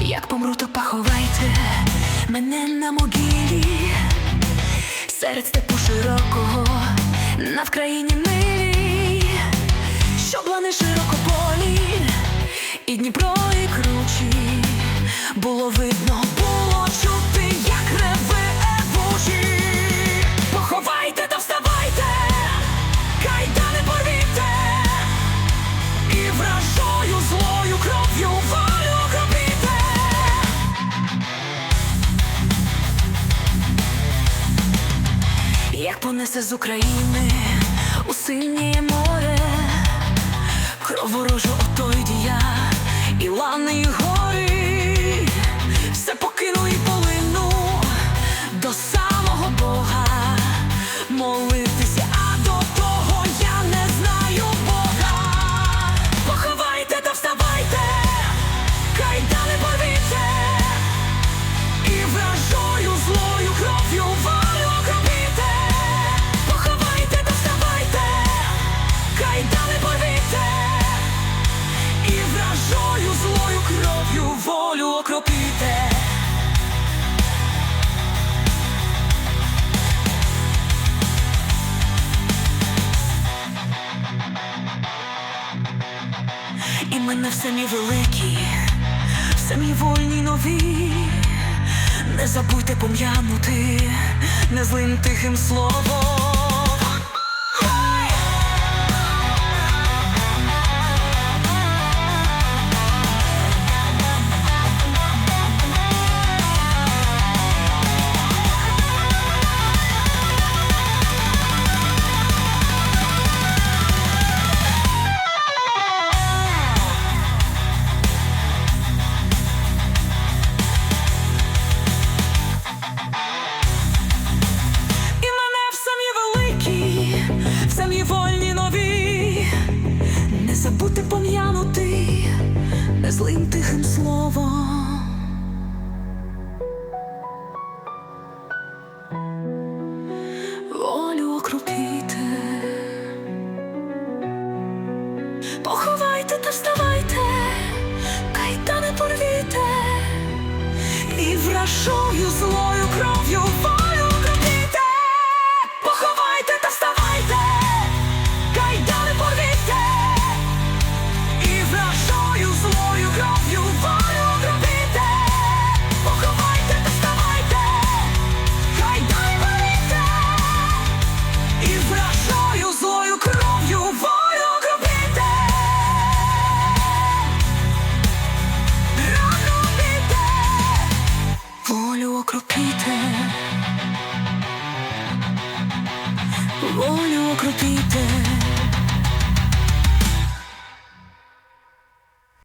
Як помру, то мене на могилі. Серед степу широкого на Вкраїні і кручі було видно, було чути, як реве вуші. Поховайте та вставайте, кайдани порвіте, і вражою злою кров'ю волю окропіте. Як понесе з України у синє море, окропіте. І мене в самі великі, самі вольні нові. Не забудьте пом'янути незлим тихим словом. Не забудьте пом'янути незлим тихим словом. Волю окропіте, поховайте та вставайте, кайдани порвіте. І вражою злою кров'ю волю окропіте.